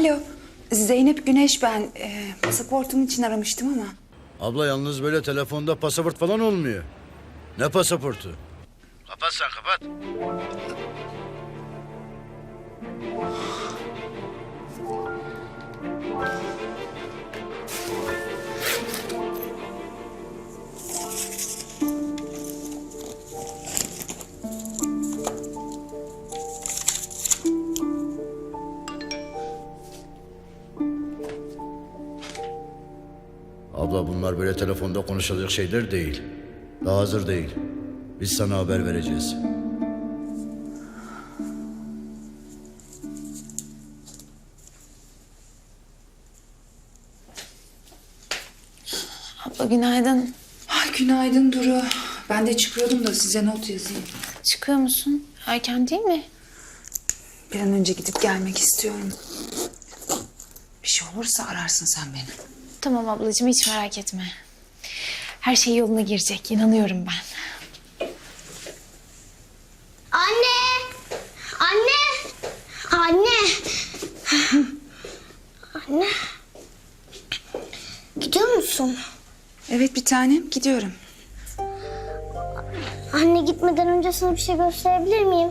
Alo, Zeynep Güneş ben. Ee, pasaportum için aramıştım ama. Abla yalnız böyle telefonda pasaport falan olmuyor. Ne pasaportu? Kapat sen kapat. Bunlar böyle telefonda konuşulacak şeyler değil. Daha hazır değil. Biz sana haber vereceğiz. Abla günaydın. Ay günaydın Duru. Ben de çıkıyordum da size not yazayım. Çıkıyor musun? Erken değil mi? Bir an önce gidip gelmek istiyorum. Bir şey olursa ararsın sen beni. Tamam ablacığım hiç merak etme. Her şey yoluna girecek. inanıyorum ben. Anne! Anne! Anne! Anne! Gidiyor musun? Evet bir tanem gidiyorum. Anne gitmeden önce sana bir şey gösterebilir miyim?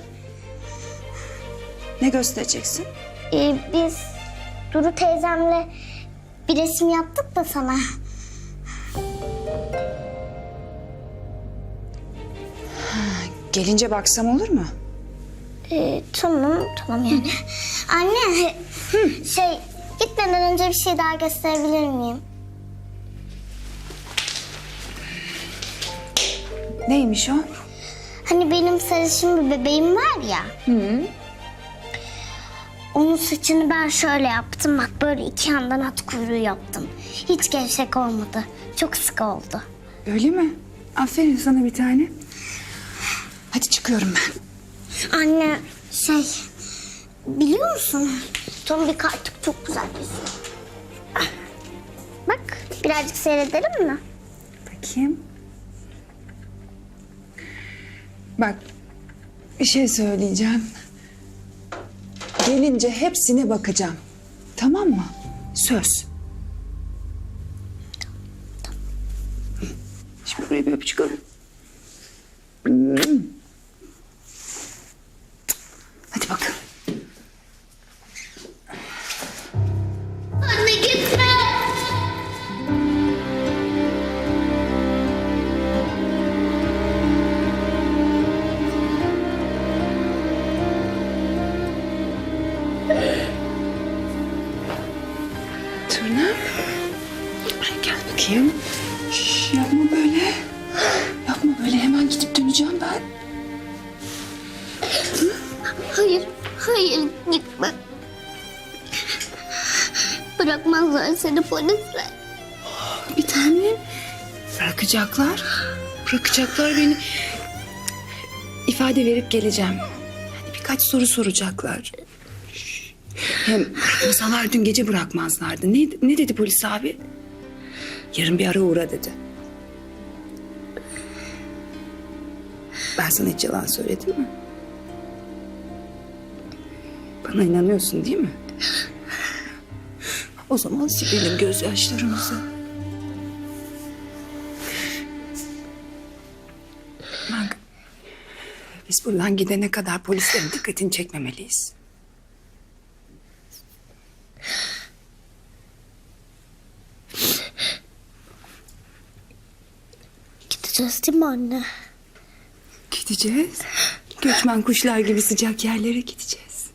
Ne göstereceksin? Ee, biz Duru teyzemle bir resim yaptık da sana. Gelince baksam olur mu? Ee, tamam, tamam yani. Anne, şey gitmeden önce bir şey daha gösterebilir miyim? Neymiş o? Hani benim sarışın bir bebeğim var ya. Onun saçını ben şöyle yaptım. Bak böyle iki yandan at kuyruğu yaptım. Hiç gevşek olmadı. Çok sık oldu. Öyle mi? Aferin sana bir tane. Hadi çıkıyorum ben. Anne şey biliyor musun? Tombik artık çok güzel yüzüyor. Ah. Bak birazcık seyredelim mi? Bakayım. Bak bir şey söyleyeceğim. Gelince hepsine bakacağım. Tamam mı? Söz. Şimdi buraya bir öpücük alayım. Bırakacaklar. Bırakacaklar beni. İfade verip geleceğim. Yani birkaç soru soracaklar. Hem bırakmasalar dün gece bırakmazlardı. Ne, ne dedi polis abi? Yarın bir ara uğra dedi. Ben sana hiç yalan söyledim mi? Bana inanıyorsun değil mi? O zaman silelim gözyaşlarımızı. Biz buradan gidene kadar polislerin dikkatini çekmemeliyiz. Gideceğiz değil mi anne? Gideceğiz. Göçmen kuşlar gibi sıcak yerlere gideceğiz.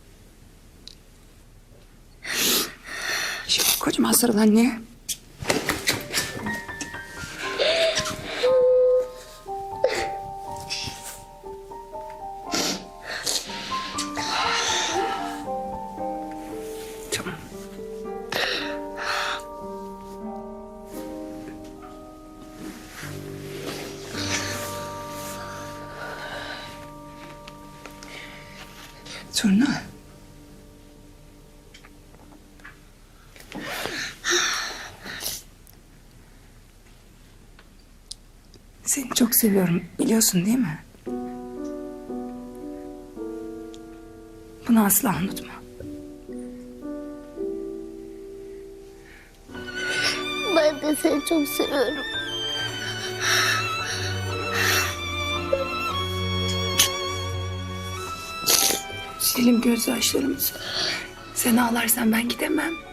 Şimdi kocaman sarıl anne. Seni çok seviyorum. Biliyorsun değil mi? Bunu asla unutma. Ben de seni çok seviyorum. Silim gözyaşlarımızı. Sen ağlarsan ben gidemem.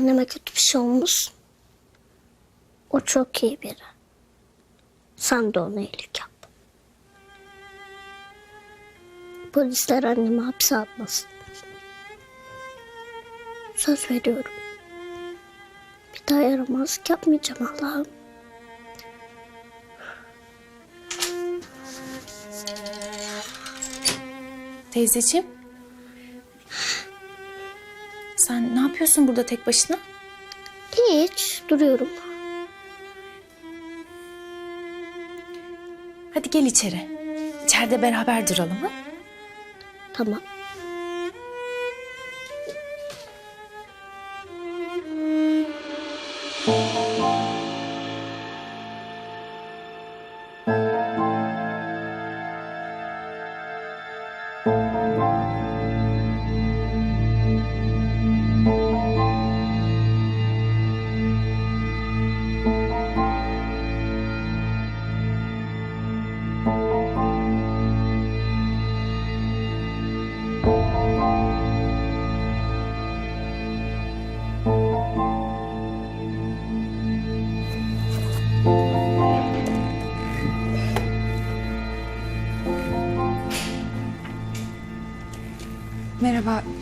Anneme kötü bir şey olmasın. O çok iyi biri. Sen de ona iyilik yap. Polisler annemi hapse atmasın. Söz veriyorum. Bir daha yaramazlık yapmayacağım Allah'ım. Teyzeciğim. Sen ne yapıyorsun burada tek başına? Hiç duruyorum. Hadi gel içeri. İçeride beraber duralım ha? Tamam.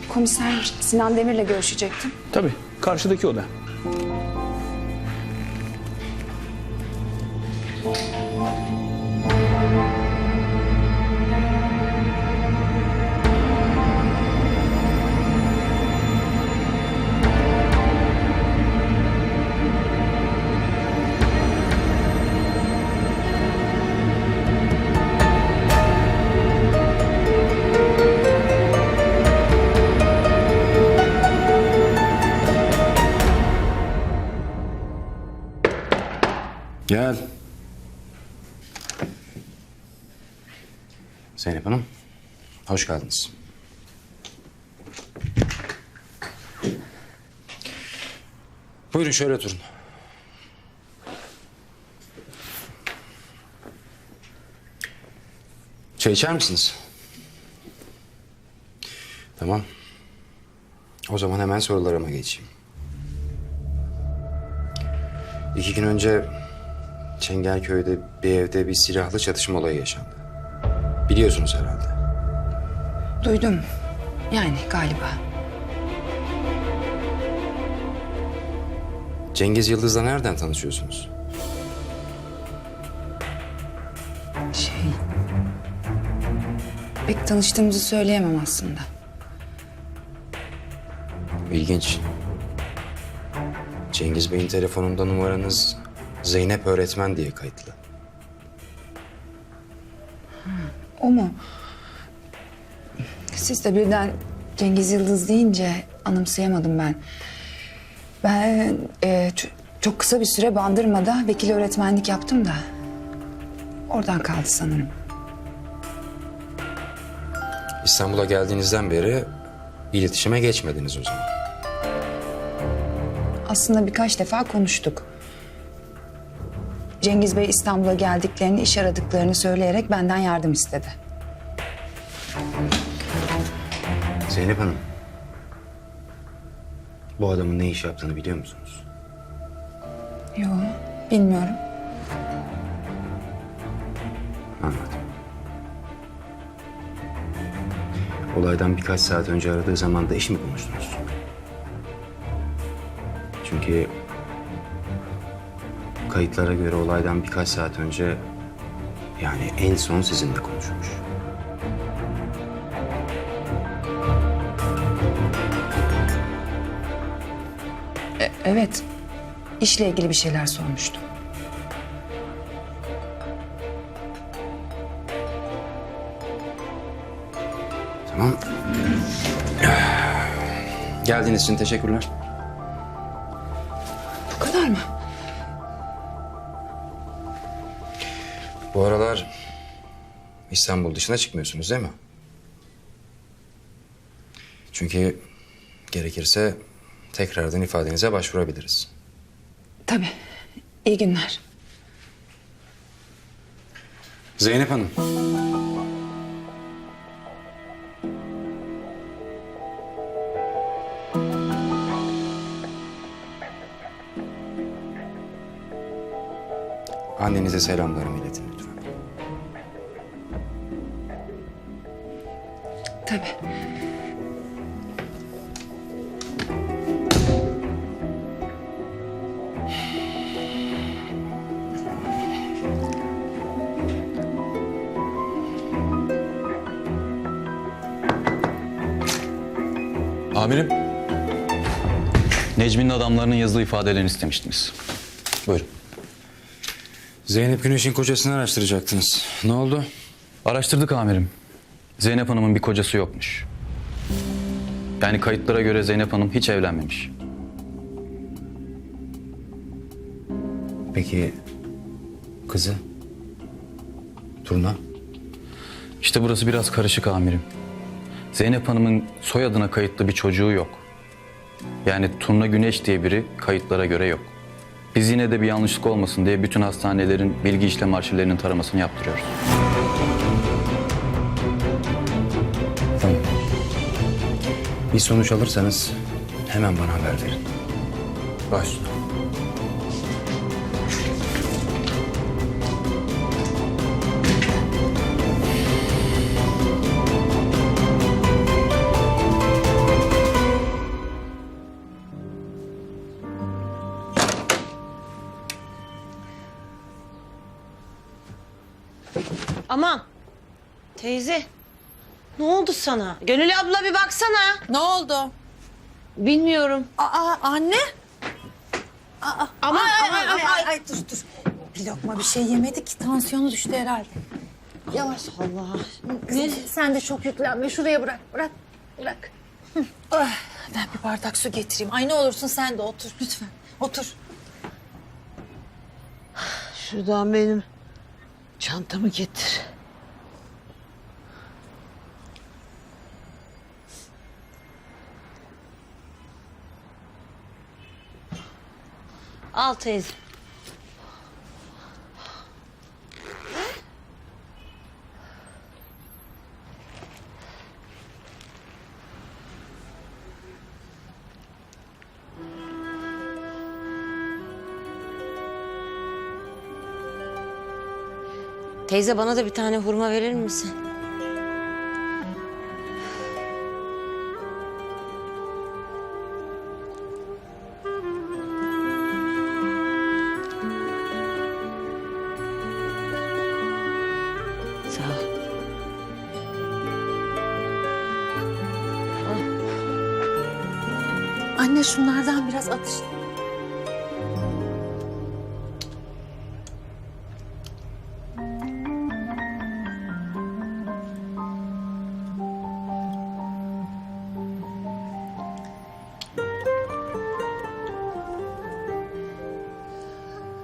Komiser Sinan Demir'le görüşecektim. Tabii, karşıdaki oda. Hoş geldiniz. Buyurun şöyle oturun. Çay içer misiniz? Tamam. O zaman hemen sorularıma geçeyim. İki gün önce Çengelköy'de bir evde bir silahlı çatışma olayı yaşandı. Biliyorsunuz herhalde. Duydum. Yani galiba. Cengiz Yıldız'la nereden tanışıyorsunuz? Şey... Pek tanıştığımızı söyleyemem aslında. İlginç. Cengiz Bey'in telefonunda numaranız Zeynep öğretmen diye kayıtlı. O mu? Siz de birden Cengiz Yıldız deyince anımsayamadım ben. Ben e, çok kısa bir süre Bandırma'da vekil öğretmenlik yaptım da. Oradan kaldı sanırım. İstanbul'a geldiğinizden beri iletişime geçmediniz o zaman. Aslında birkaç defa konuştuk. Cengiz Bey İstanbul'a geldiklerini, iş aradıklarını söyleyerek benden yardım istedi. Zeynep Hanım. Bu adamın ne iş yaptığını biliyor musunuz? Yok, bilmiyorum. Anladım. Olaydan birkaç saat önce aradığı zaman da iş mi konuştunuz? Çünkü kayıtlara göre olaydan birkaç saat önce yani en son sizinle konuşmuş. Evet. işle ilgili bir şeyler sormuştum. Tamam. Geldiğiniz için teşekkürler. Bu kadar mı? Bu aralar İstanbul dışına çıkmıyorsunuz değil mi? Çünkü gerekirse tekrardan ifadenize başvurabiliriz. Tabii. İyi günler. Zeynep Hanım. Annenize selamlarımı iletin lütfen. Tabii. Necmi'nin adamlarının yazılı ifadelerini istemiştiniz. Buyurun. Zeynep Güneş'in kocasını araştıracaktınız. Ne oldu? Araştırdık amirim. Zeynep Hanım'ın bir kocası yokmuş. Yani kayıtlara göre Zeynep Hanım hiç evlenmemiş. Peki kızı? Turna? İşte burası biraz karışık amirim. Zeynep Hanım'ın soyadına kayıtlı bir çocuğu yok. Yani Turna Güneş diye biri kayıtlara göre yok. Biz yine de bir yanlışlık olmasın diye bütün hastanelerin bilgi işlem arşivlerinin taramasını yaptırıyoruz. Tamam. Bir sonuç alırsanız hemen bana haber verin. Başla. Teyze. Ne oldu sana? Gönül abla bir baksana. Ne oldu? Bilmiyorum. Aa anne. Aman Ay, aman ay, aman. ay, ay, dur dur. Bir lokma bir şey yemedi ki tansiyonu düştü herhalde. Yavaş Allah. Ne? Sen de çok yüklenme. Şuraya bırak, bırak, bırak. Ah, ben bir bardak su getireyim. Ay ne olursun sen de otur lütfen. Otur. Şuradan benim çantamı getir. Al teyze. Teyze bana da bir tane hurma verir misin? Anne şunlardan biraz atış.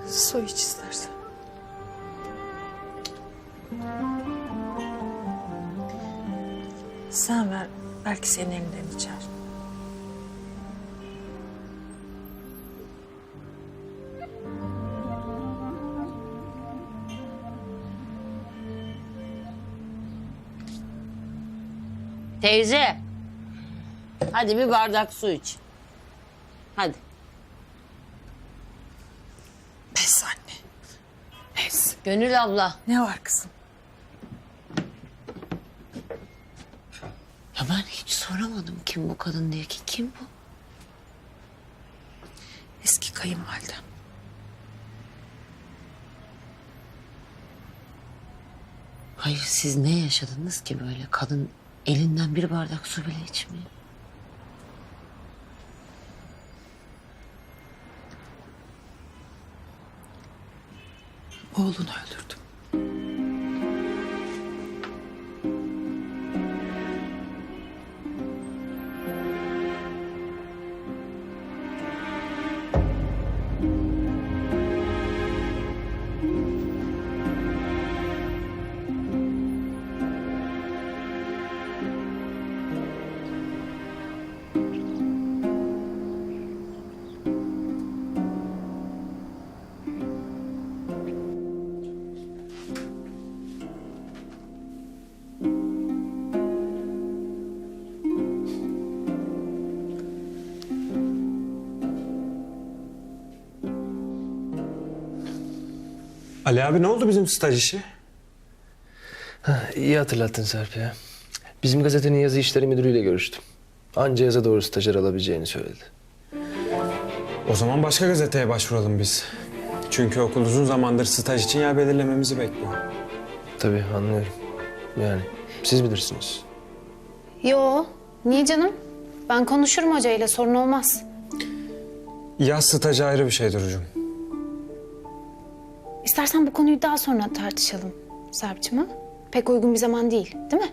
Su iç istersen. Sen ver. Belki senin elinden içer. Teyze. Hadi bir bardak su iç. Hadi. Pes anne. Pes. Gönül abla. Ne var kızım? Ya ben hiç soramadım kim bu kadın diye ki kim bu? Eski kayınvalidem. Hayır siz ne yaşadınız ki böyle kadın elinden bir bardak su bile içmiyor. Oğlunu öldürdüm. Ali abi ne oldu bizim staj işi? İyi hatırlattın Serp ya. Bizim gazetenin yazı işleri müdürüyle görüştüm. Anca yaza doğru stajyer alabileceğini söyledi. O zaman başka gazeteye başvuralım biz. Çünkü okul uzun zamandır staj için yer belirlememizi bekliyor. Tabii anlıyorum. Yani siz bilirsiniz. Yo, niye canım? Ben konuşurum hocayla sorun olmaz. Yaz stajı ayrı bir şey Duru'cum. İstersen bu konuyu daha sonra tartışalım Serpçim ha? Pek uygun bir zaman değil, değil mi?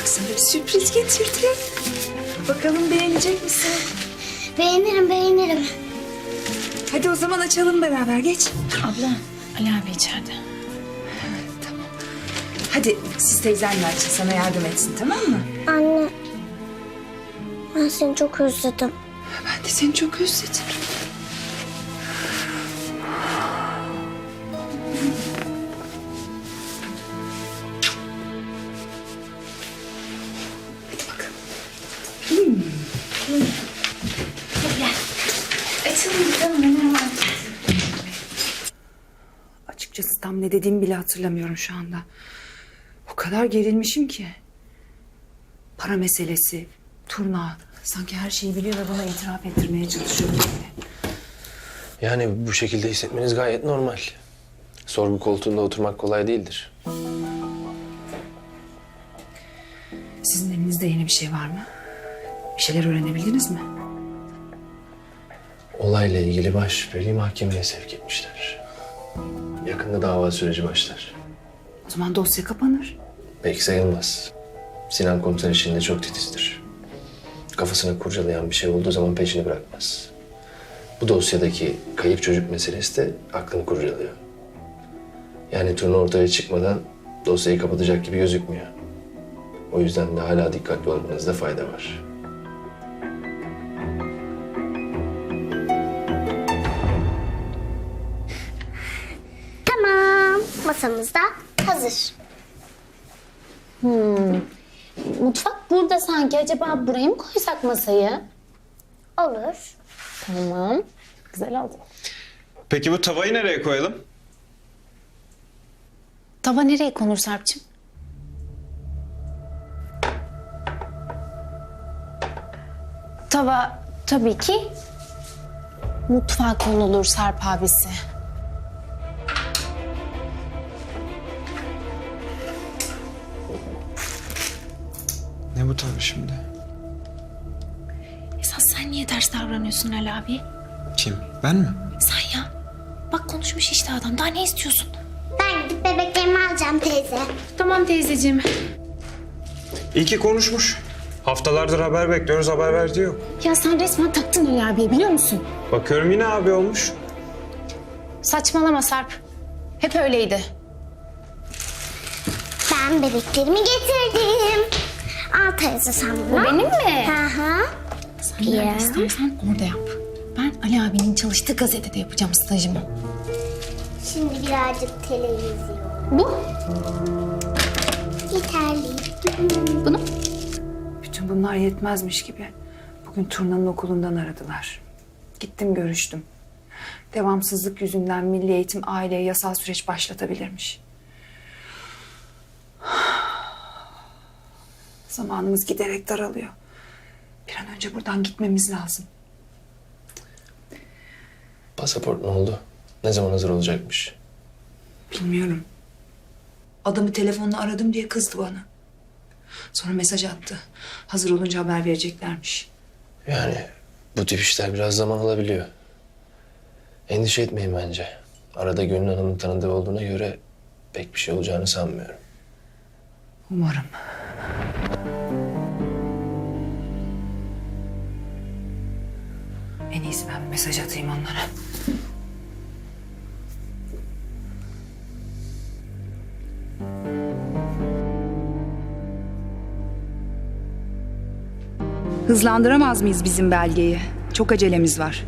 Bak sana bir sürpriz getirdim. Bakalım beğenecek misin? Beğenirim beğenirim. Hadi o zaman açalım beraber geç. Abla, Ali abi içeride. Hadi siz teyzenle açın sana yardım etsin tamam mı? Anne. Ben seni çok özledim. Ben de seni çok özledim. Açıkçası tam ne dediğimi bile hatırlamıyorum şu anda. O kadar gerilmişim ki. Para meselesi, turna. Sanki her şeyi biliyor ve bana itiraf ettirmeye çalışıyor gibi. Yani bu şekilde hissetmeniz gayet normal. Sorgu koltuğunda oturmak kolay değildir. Sizin elinizde yeni bir şey var mı? Bir şeyler öğrenebildiniz mi? Olayla ilgili baş şüpheliyi mahkemeye sevk etmişler. Yakında dava süreci başlar. O zaman dosya kapanır. Belki sayılmaz. Sinan komiser işinde çok titizdir. Kafasını kurcalayan bir şey olduğu zaman peşini bırakmaz. Bu dosyadaki kayıp çocuk meselesi de aklını kurcalıyor. Yani turnu ortaya çıkmadan dosyayı kapatacak gibi gözükmüyor. O yüzden de hala dikkatli olmanızda fayda var. Masamız da hazır. Mutfak burada sanki. Acaba buraya mı koysak masayı? Olur. Tamam. Güzel oldu. Peki bu tavayı nereye koyalım? Tava nereye konur Serpçim? Tava tabii ki mutfağa konulur Serp abisi. Bu tavı şimdi? Esas sen niye ters davranıyorsun Ali abi? Kim? Ben mi? Sen ya. Bak konuşmuş işte adam. Daha ne istiyorsun? Ben gidip bebeklerimi alacağım teyze. Tamam teyzeciğim. İyi ki konuşmuş. Haftalardır haber bekliyoruz haber verdiği yok. Ya sen resmen taktın Ali abiye biliyor musun? Bakıyorum yine abi olmuş. Saçmalama Sarp. Hep öyleydi. Ben bebeklerimi getirdim. Al teyze sen bunu. Benim mi? Hı hı. Sen nerede istersen orada yap. Ben Ali abinin çalıştığı gazetede yapacağım stajımı. Şimdi birazcık televizyon. Bu? Yeterli. Bunu? Bütün bunlar yetmezmiş gibi. Bugün Turna'nın okulundan aradılar. Gittim görüştüm. Devamsızlık yüzünden Milli Eğitim aileye yasal süreç başlatabilirmiş. Zamanımız giderek daralıyor. Bir an önce buradan gitmemiz lazım. Pasaport ne oldu? Ne zaman hazır olacakmış? Bilmiyorum. Adamı telefonla aradım diye kızdı bana. Sonra mesaj attı. Hazır olunca haber vereceklermiş. Yani bu tip işler biraz zaman alabiliyor. Endişe etmeyin bence. Arada Gönül Hanım'ın tanıdığı olduğuna göre pek bir şey olacağını sanmıyorum. Umarım. En iyisi ben mesaj atayım onlara. Hızlandıramaz mıyız bizim belgeyi? Çok acelemiz var.